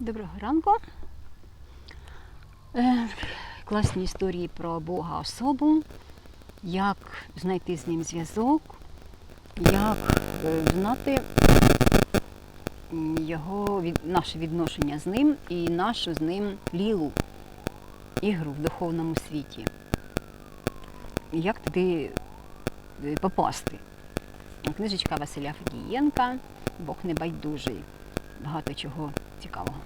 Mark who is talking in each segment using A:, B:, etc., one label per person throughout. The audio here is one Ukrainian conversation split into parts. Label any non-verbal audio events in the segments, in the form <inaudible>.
A: Доброго ранку. Е, класні історії про Бога особу, як знайти з ним зв'язок, як е, знати його наше відношення з ним і нашу з ним лілу, ігру в духовному світі. Як туди е, попасти? Книжечка Василя Федієнка, Бог небайдужий. Багато чого цікавого.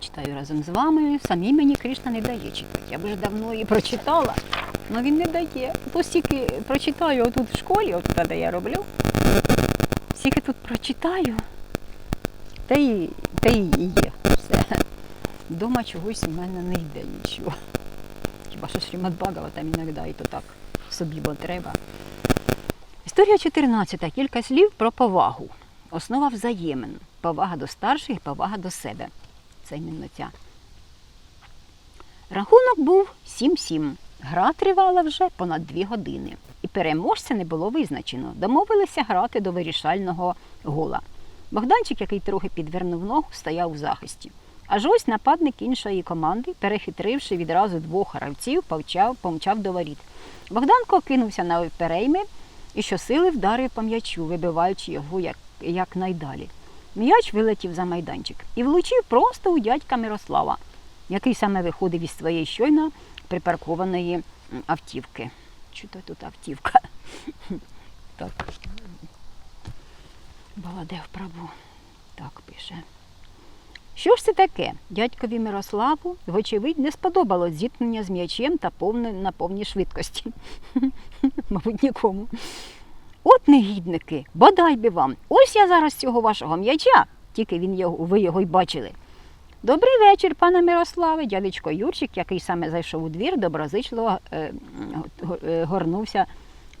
A: Читаю разом з вами. Самі мені Кришна не дає читати. Я вже давно її прочитала, але він не дає. То прочитаю отут в школі, от туди, я роблю. Стільки тут прочитаю, та й, та й є. Все. Дома чогось у мене не йде нічого. Хіба що Шрімад Багава там іноді і то так собі бо треба. Історія 14. Кілька слів про повагу. Основа взаємин. Повага до старших і повага до себе. Це іменно ця. Рахунок був 7-7. Гра тривала вже понад дві години. І переможця не було визначено. Домовилися грати до вирішального гола. Богданчик, який трохи підвернув ногу, стояв у захисті. Аж ось нападник іншої команди, перехитривши відразу двох гравців, повчав, помчав до воріт. Богданко кинувся на перейми і щосили вдарив по м'ячу, вибиваючи його як, як найдалі. М'яч вилетів за майданчик і влучив просто у дядька Мирослава, який саме виходив із своєї щойно припаркованої автівки. То тут автівка? <laughs> Так. Баладе в праву. Так пише. Що ж це таке? Дядькові Мирославу, вочевидь, не сподобалось зіткнення з м'ячем та повне, на повній швидкості. <laughs> Мабуть, нікому. Негідники, бодай би вам. Ось я зараз цього вашого м'яча, тільки він його, ви його й бачили. Добрий вечір, пане Мирославе. Дядечко Юрчик, який саме зайшов у двір, доброзичливо е, е, горнувся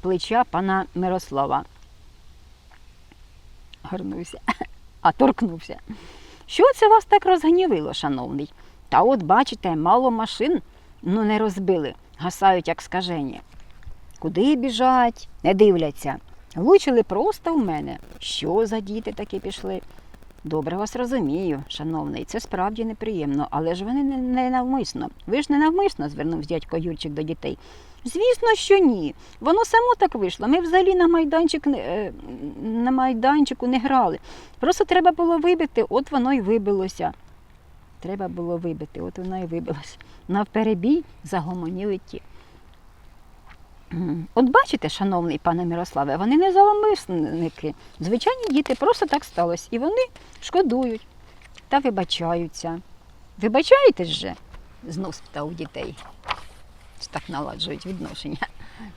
A: плеча пана Мирослава. Горнувся, <laughs> а торкнувся. Що це вас так розгнівило, шановний? Та от бачите, мало машин ну не розбили, гасають як скажені. Куди біжать, не дивляться. Влучили просто в мене. Що за діти такі пішли? Добре вас розумію, шановний, це справді неприємно, але ж вони не, навмисно. Ви ж не навмисно, звернувся дядько Юрчик до дітей. Звісно, що ні. Воно само так вийшло. Ми взагалі на майданчик е, на майданчику не грали. Просто треба було вибити, от воно й вибилося. Треба було вибити, от воно і вибилося. Навперебій загомоніли ті. От бачите, шановний пане Мирославе, вони не зловмисники. Звичайні діти, просто так сталося. І вони шкодують та вибачаються. Вибачаєтесь же? Знов спитав дітей. Так наладжують відношення.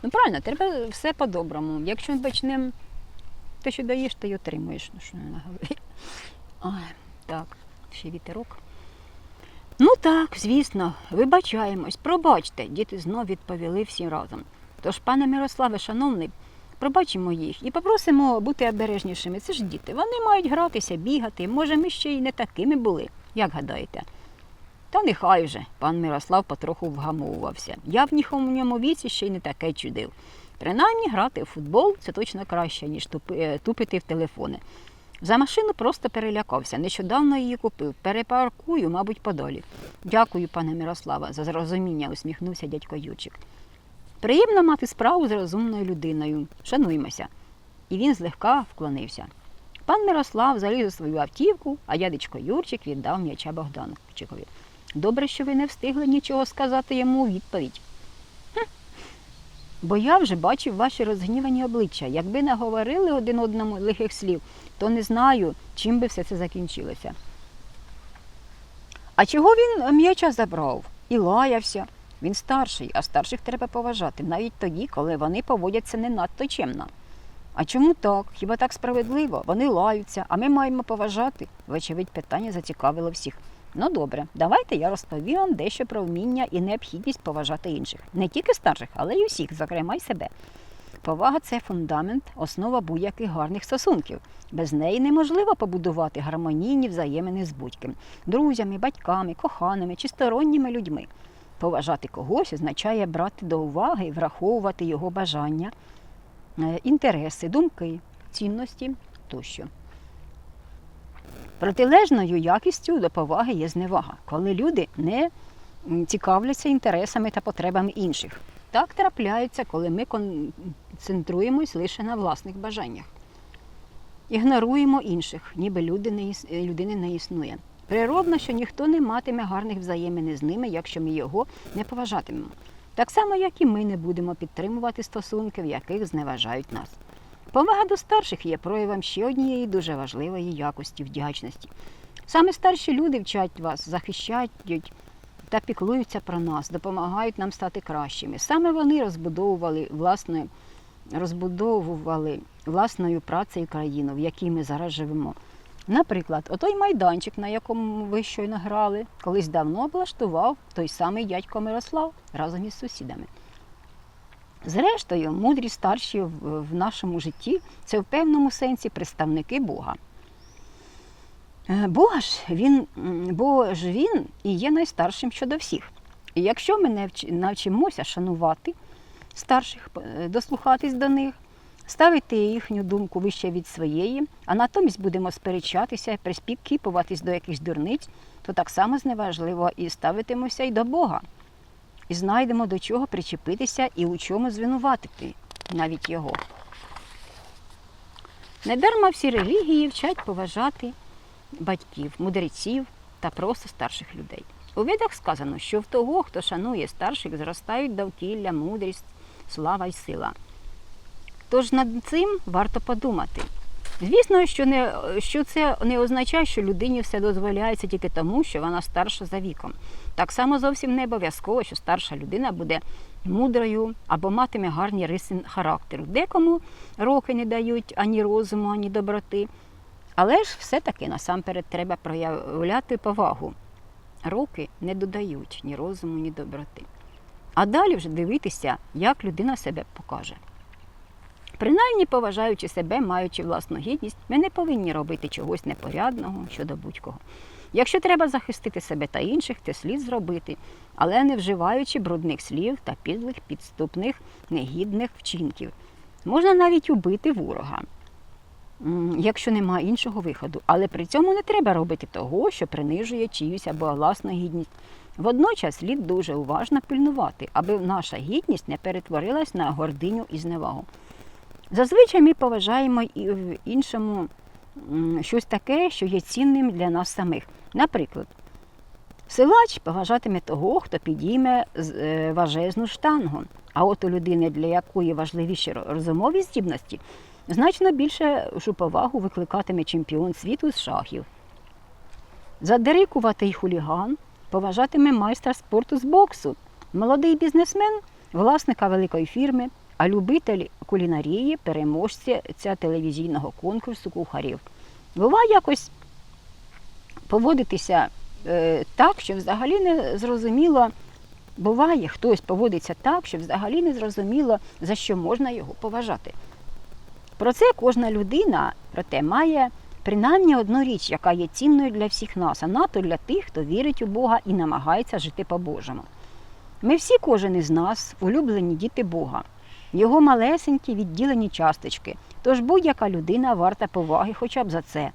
A: Ну правильно, треба все по-доброму. Якщо почнемо те, що даєш, ти й отримуєш. Ну що голові. Ой, так, ще вітерок. Ну так, звісно, вибачаємось, пробачте, діти знов відповіли всі разом. Тож, пане Мирославе, шановний, пробачимо їх і попросимо бути обережнішими. Це ж діти. Вони мають гратися, бігати. Може, ми ще й не такими були, як гадаєте? Та нехай вже, пан Мирослав потроху вгамовувався. Я в ньому віці ще й не таке чудив. Принаймні грати в футбол це точно краще, ніж е, тупити в телефони. За машину просто перелякався. Нещодавно її купив. Перепаркую, мабуть, подолі. Дякую, пане Мирослава, за зрозуміння, усміхнувся дядько Юрчик. Приємно мати справу з розумною людиною. Шануймося. І він злегка вклонився. Пан Мирослав заліз у свою автівку, а дядечко Юрчик віддав м'яча Богданчикові. Добре, що ви не встигли нічого сказати йому у відповідь. «Хм, Бо я вже бачив ваші розгнівані обличчя. Якби не говорили один одному лихих слів, то не знаю, чим би все це закінчилося. А чого він м'яча забрав і лаявся? Він старший, а старших треба поважати, навіть тоді, коли вони поводяться не надто чемно. А чому так? Хіба так справедливо? Вони лаються, а ми маємо поважати. Вочевидь, питання зацікавило всіх. Ну добре, давайте я розповім вам дещо про вміння і необхідність поважати інших. Не тільки старших, але й усіх, зокрема й себе. Повага це фундамент, основа будь-яких гарних стосунків. Без неї неможливо побудувати гармонійні взаємини з будь-ким друзями, батьками, коханими чи сторонніми людьми. Поважати когось означає брати до уваги і враховувати його бажання, е, інтереси, думки, цінності тощо. Протилежною якістю до поваги є зневага, коли люди не цікавляться інтересами та потребами інших. Так трапляється, коли ми концентруємось лише на власних бажаннях. Ігноруємо інших, ніби людини не існує. Природно, що ніхто не матиме гарних взаємин з ними, якщо ми його не поважатимемо. Так само, як і ми не будемо підтримувати стосунки, в яких зневажають нас. Повага до старших є проявом ще однієї дуже важливої якості вдячності. Саме старші люди вчать вас, захищають та піклуються про нас, допомагають нам стати кращими. Саме вони розбудовували власне, розбудовували власною працею країну, в якій ми зараз живемо. Наприклад, отой майданчик, на якому ви щойно грали, колись давно облаштував той самий дядько Мирослав разом із сусідами. Зрештою, мудрі старші в нашому житті це в певному сенсі представники Бога. Е, Бога ж він, бо ж він і є найстаршим щодо всіх. І якщо ми навчимося шанувати старших, дослухатись до них, ставити їхню думку вище від своєї, а натомість будемо сперечатися, приспікіпуватись до якихось дурниць, то так само зневажливо і ставитимося й до Бога. І знайдемо до чого причепитися і у чому звинуватити навіть його. Недарма всі релігії вчать поважати батьків, мудреців та просто старших людей. У відах сказано, що в того, хто шанує старших, зростають довкілля, мудрість, слава й сила. Тож над цим варто подумати. Звісно, що, не, що це не означає, що людині все дозволяється тільки тому, що вона старша за віком. Так само зовсім не обов'язково, що старша людина буде мудрою або матиме гарні риси характеру. Декому роки не дають ані розуму, ані доброти. Але ж все-таки насамперед треба проявляти повагу. Роки не додають ні розуму, ні доброти. А далі вже дивитися, як людина себе покаже. Принаймні, поважаючи себе, маючи власну гідність, ми не повинні робити чогось непорядного щодо будь-кого. Якщо треба захистити себе та інших, це слід зробити, але не вживаючи брудних слів та підлих, підступних, негідних вчинків. Можна навіть убити ворога, якщо немає іншого виходу. Але при цьому не треба робити того, що принижує чиюсь або власну гідність. Водночас слід дуже уважно пильнувати, аби наша гідність не перетворилась на гординю і зневагу. Зазвичай ми поважаємо і в іншому щось таке, що є цінним для нас самих. Наприклад, силач поважатиме того, хто підійме е, важезну штангу. А от у людини, для якої важливіші розумові здібності, значно більше повагу викликатиме чемпіон світу з шахів. Задирикуватий хуліган поважатиме майстра спорту з боксу, молодий бізнесмен власника великої фірми, а любитель кулінарії переможця телевізійного конкурсу кухарів. Буває якось поводитися е, так, що взагалі не зрозуміло. Буває, хтось поводиться так, що взагалі не зрозуміло, за що можна його поважати. Про це кожна людина проте має принаймні одну річ, яка є цінною для всіх нас, а надто для тих, хто вірить у Бога і намагається жити по-божому. Ми всі, кожен із нас, улюблені діти Бога, його малесенькі відділені часточки. Тож будь-яка людина варта поваги хоча б за це,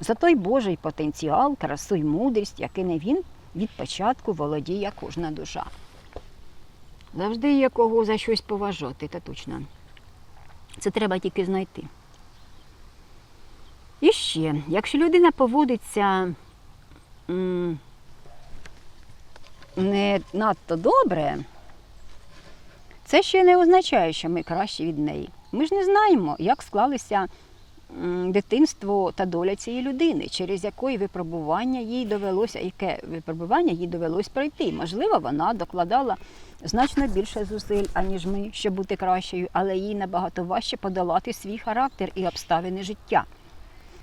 A: за той Божий потенціал, красу й мудрість, якими він від початку володіє кожна душа. Завжди є кого за щось поважати, та точно. Це треба тільки знайти. І ще, якщо людина поводиться не надто добре, це ще не означає, що ми кращі від неї. Ми ж не знаємо, як склалися дитинство та доля цієї людини, через якої випробування їй довелося, яке випробування їй довелось пройти. Можливо, вона докладала значно більше зусиль, аніж ми, щоб бути кращою, але їй набагато важче подолати свій характер і обставини життя.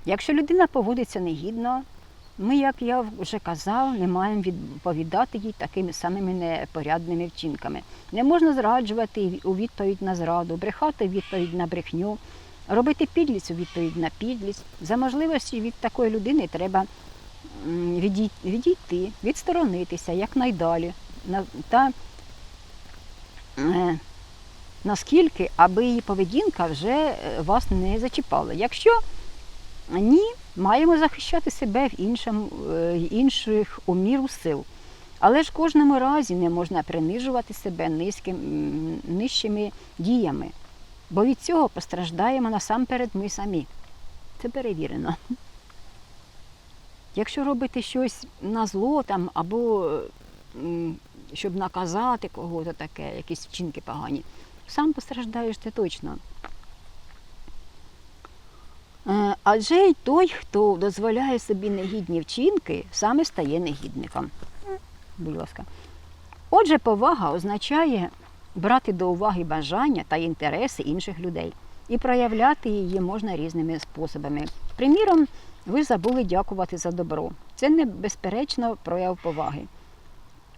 A: Якщо людина поводиться негідно, ми, як я вже казав, не маємо відповідати їй такими самими непорядними вчинками. Не можна зраджувати у відповідь на зраду, брехати відповідь на брехню, робити підлість у відповідь на підлість. За можливості від такої людини треба відійти, відсторонитися якнайдалі. Та е, наскільки, аби її поведінка вже е, вас не зачіпала. Якщо Ні, маємо захищати себе в іншому, е, інших у міру сил. Але ж кожному разі не можна принижувати себе низьким, нижчими діями, бо від цього постраждаємо насамперед ми самі. Це перевірено. Якщо робити щось на зло там, або щоб наказати кого-то таке, якісь вчинки погані, сам постраждаєш ти точно. Адже й той, хто дозволяє собі негідні вчинки, саме стає негідником. Будь ласка. Отже, повага означає брати до уваги бажання та інтереси інших людей. І проявляти її можна різними способами. Приміром, ви забули дякувати за добро. Це не безперечно прояв поваги.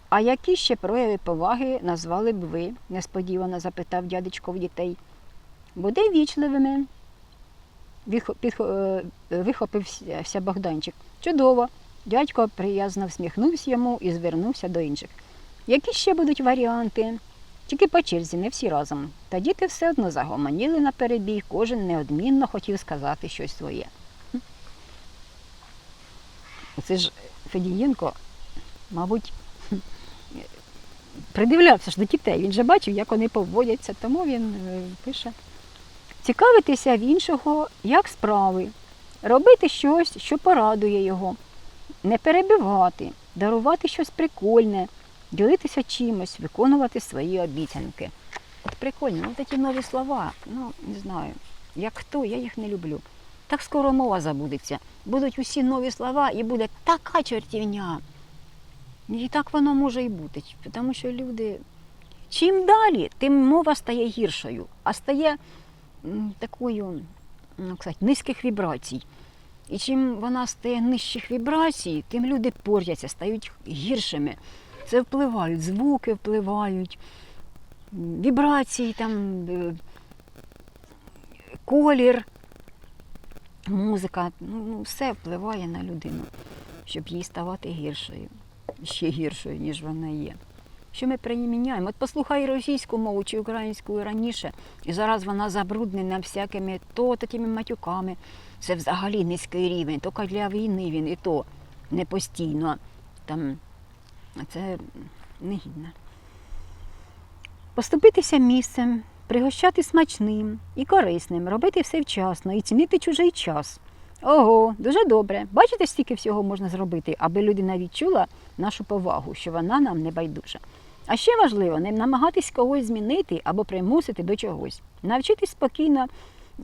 A: А які ще прояви поваги назвали б ви? несподівано запитав дядечко в дітей. Буде вічливими. Е, Вихопився Богданчик. Чудово. Дядько приязно всміхнувся йому і звернувся до інших. Які ще будуть варіанти? Тільки по черзі, не всі разом. Та діти все одно загомоніли на перебій, кожен неодмінно хотів сказати щось своє. Оце ж Федієнко, мабуть, придивлявся ж до дітей. Він же бачив, як вони поводяться, тому він е, пише. Цікавитися в іншого, як справи, робити щось, що порадує його, не перебивати, дарувати щось прикольне, ділитися чимось, виконувати свої обіцянки. От прикольно, от ці нові слова, ну не знаю, як хто, я їх не люблю. Так скоро мова забудеться. Будуть усі нові слова і буде така чортівня. І так воно може і бути, тому що люди. Чим далі, тим мова стає гіршою, а стає такою, ну, кстати, низьких вібрацій. І чим вона стає нижчих вібрацій, тим люди портяться, стають гіршими. Це впливають, звуки впливають, вібрації, там, е, колір, музика, ну, ну, все впливає на людину, щоб їй ставати гіршою, ще гіршою, ніж вона є. Що ми приміняємо? От послухай російську мову чи українську раніше, і зараз вона забруднена всякими то такими матюками. Це взагалі низький рівень, тільки для війни він і то не постійно. Там це негідно. Поступитися місцем, пригощати смачним і корисним, робити все вчасно і цінити чужий час. Ого, дуже добре. Бачите, стільки всього можна зробити, аби людина відчула нашу повагу, що вона нам не байдужа. А ще важливо не намагатись когось змінити або примусити до чогось. Навчитись спокійно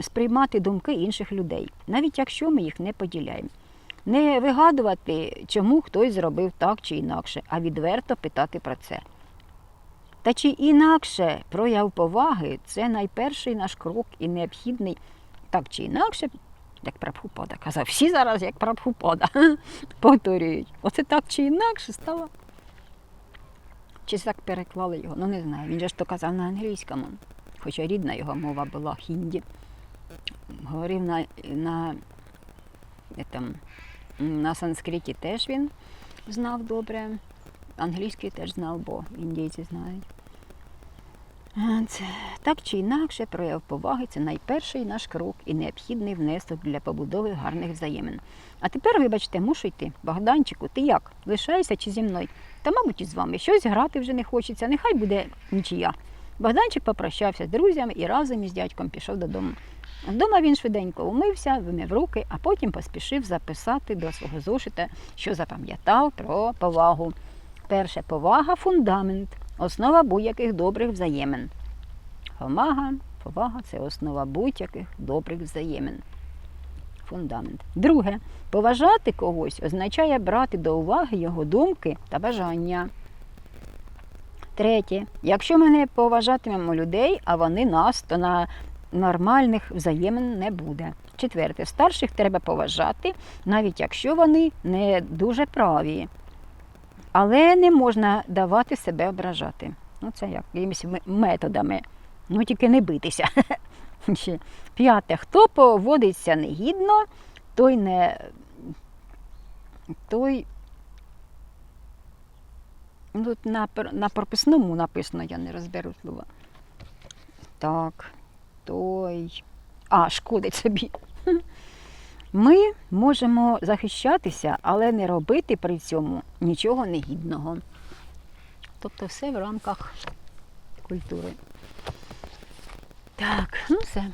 A: сприймати думки інших людей, навіть якщо ми їх не поділяємо. Не вигадувати, чому хтось зробив так чи інакше, а відверто питати про це. Та чи інакше прояв поваги це найперший наш крок і необхідний так чи інакше, як Прабхупада казав, всі зараз як Прабхупада <laughs> повторюють. Оце так чи інакше стало. Чи так переклали його? Ну не знаю. Він же ж то казав на англійському, хоча рідна його мова була хінді. Говорив на, на, там, на санскриті теж він знав добре. Англійський теж знав, бо індійці знають. Це, так чи інакше, прояв поваги це найперший наш крок і необхідний внесок для побудови гарних взаємин. А тепер, вибачте, мушу йти. Богданчику, ти як? Лишаєшся чи зі мною? Та, мабуть, із вами щось грати вже не хочеться, нехай буде нічия. Богданчик попрощався з друзями і разом із дядьком пішов додому. Вдома він швиденько умився, вимив руки, а потім поспішив записати до свого зошита, що запам'ятав про повагу. Перше повага фундамент, основа будь-яких добрих взаємин. Повага, повага це основа будь-яких добрих взаємин. Фундамент. Друге, поважати когось означає брати до уваги його думки та бажання. Третє, якщо ми не поважатимемо людей, а вони нас, то на нормальних взаємин не буде. Четверте, старших треба поважати, навіть якщо вони не дуже праві. Але не можна давати себе ображати. Ну, це як якимись методами. Ну, тільки не битися. <laughs> П'яте. Хто поводиться негідно, той не. той. Ну, Тут на, на прописному написано, я не розберу слова. Так, той. А, шкодить собі. <laughs> Ми можемо захищатися, але не робити при цьому нічого негідного. Тобто все в рамках культури. Так, ну все.